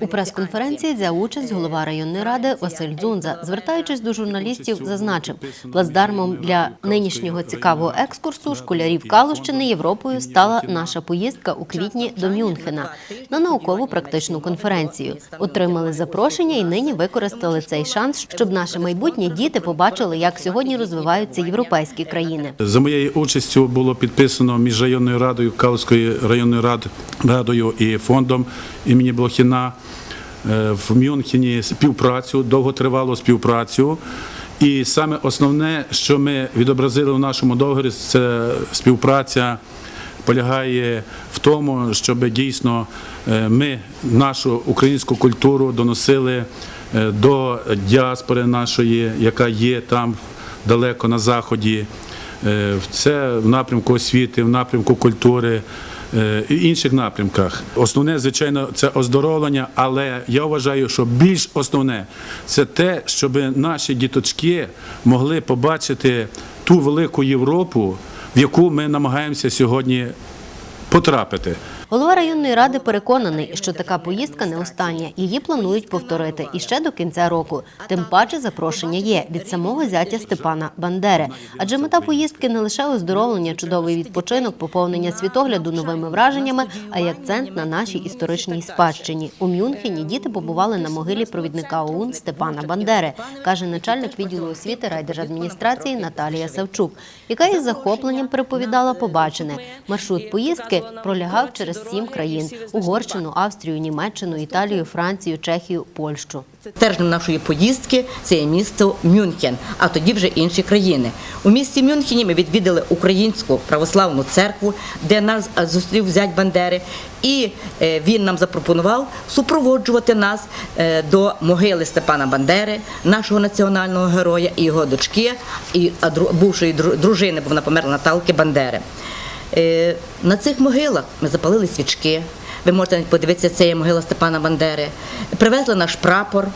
У прес-конференції взяв участь голова районної ради Василь Дзунза. Звертаючись до журналістів, зазначив, плацдармом для нинішнього цікавого екскурсу школярів Калущини Європою стала наша поїздка у квітні до Мюнхена на наукову практичну конференцію. Отримали запрошення і нині використали цей шанс, щоб наші майбутні діти побачили, як сьогодні розвиваються європейські країни. За моєю участю було підписано між районною радою Калузькою районною рад- радою і фондом імені Блохіна в Мюнхені співпрацю, довготривалу співпрацю. І саме основне, що ми відобразили в нашому договорі, це співпраця полягає в тому, щоб дійсно е, ми нашу українську культуру доносили е, до діаспори нашої, яка є там далеко на заході. Е, Це в напрямку освіти, в напрямку культури е, і інших напрямках. Основне, звичайно, це оздоровлення, але я вважаю, що більш основне це те, щоб наші діточки могли побачити ту велику Європу, в яку ми намагаємося сьогодні потрапити. Голова районної ради переконаний, що така поїздка не остання. Її планують повторити і ще до кінця року. Тим паче запрошення є від самого зятя Степана Бандери. Адже мета поїздки не лише оздоровлення, чудовий відпочинок, поповнення світогляду новими враженнями, а й акцент на нашій історичній спадщині. У Мюнхені діти побували на могилі провідника ОУН Степана Бандери, каже начальник відділу освіти райдержадміністрації Наталія Савчук, яка із захопленням переповідала побачене. Маршрут поїздки пролягав через сім країн: Угорщину, Австрію, Німеччину, Італію, Францію, Чехію, Польщу. Стержнем нашої поїздки це є місто Мюнхен, а тоді вже інші країни. У місті Мюнхені ми відвідали українську православну церкву, де нас зустрів зять Бандери, і е, він нам запропонував супроводжувати нас е, до могили Степана Бандери, нашого національного героя і його дочки, і бувшої дружини, бо вона померла Наталки Бандери. Е, На цих могилах ми запалили свічки. Ви можете подивитися, це є могила Степана Бандери. Привезли наш прапор,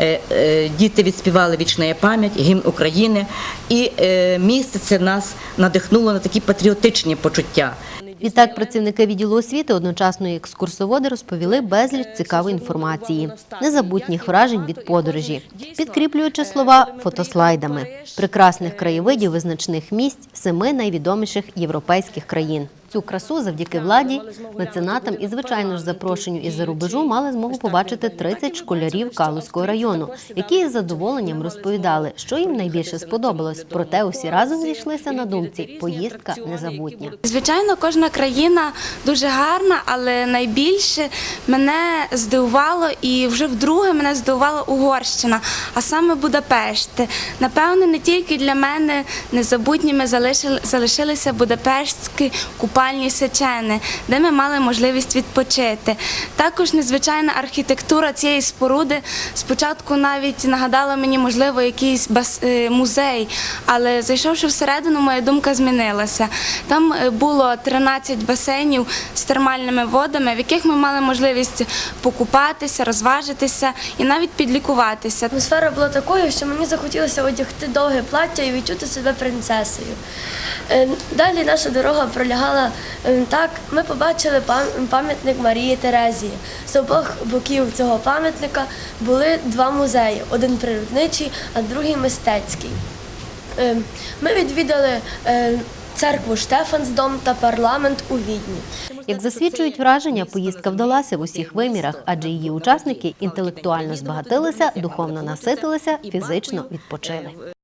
е, е, діти відспівали Вічна пам'ять, гімн України. І місце це нас надихнуло на такі патріотичні почуття. Відтак працівники відділу освіти одночасно і екскурсоводи розповіли безліч цікавої інформації, незабутніх вражень від подорожі, підкріплюючи слова фотослайдами, прекрасних краєвидів визначних місць семи найвідоміших європейських країн. Цю красу завдяки владі, меценатам і, звичайно ж, запрошенню із-за рубежу мали змогу побачити 30 школярів Калузького району, які із задоволенням розповідали, що їм найбільше сподобалось. Проте усі разом зійшлися на думці поїздка незабутня. Звичайно, кожна країна дуже гарна, але найбільше мене здивувало і вже вдруге мене здивувала Угорщина, а саме Будапешт. Напевно, не тільки для мене незабутніми залишили- залишилися будапештські купальні сечени, де ми мали можливість відпочити. Також незвичайна архітектура цієї споруди спочатку навіть нагадала мені, можливо, якийсь е, музей, але зайшовши всередину, моя думка змінилася. Там е, було 13 басейнів з термальними водами, в яких ми мали можливість покупатися, розважитися і навіть підлікуватися. Атмосфера була такою, що мені захотілося одягти довге плаття і відчути себе принцесою. Е, Далі наша дорога пролягала так. Ми побачили пам'ятник Марії Терезії. З обох боків цього пам'ятника були два музеї: один природничий, а другий мистецький. Е, Ми відвідали е, церкву Штефансдом та парламент у Відні. Як засвідчують враження, поїздка вдалася в усіх вимірах, адже її учасники інтелектуально збагатилися, духовно наситилися, фізично відпочили.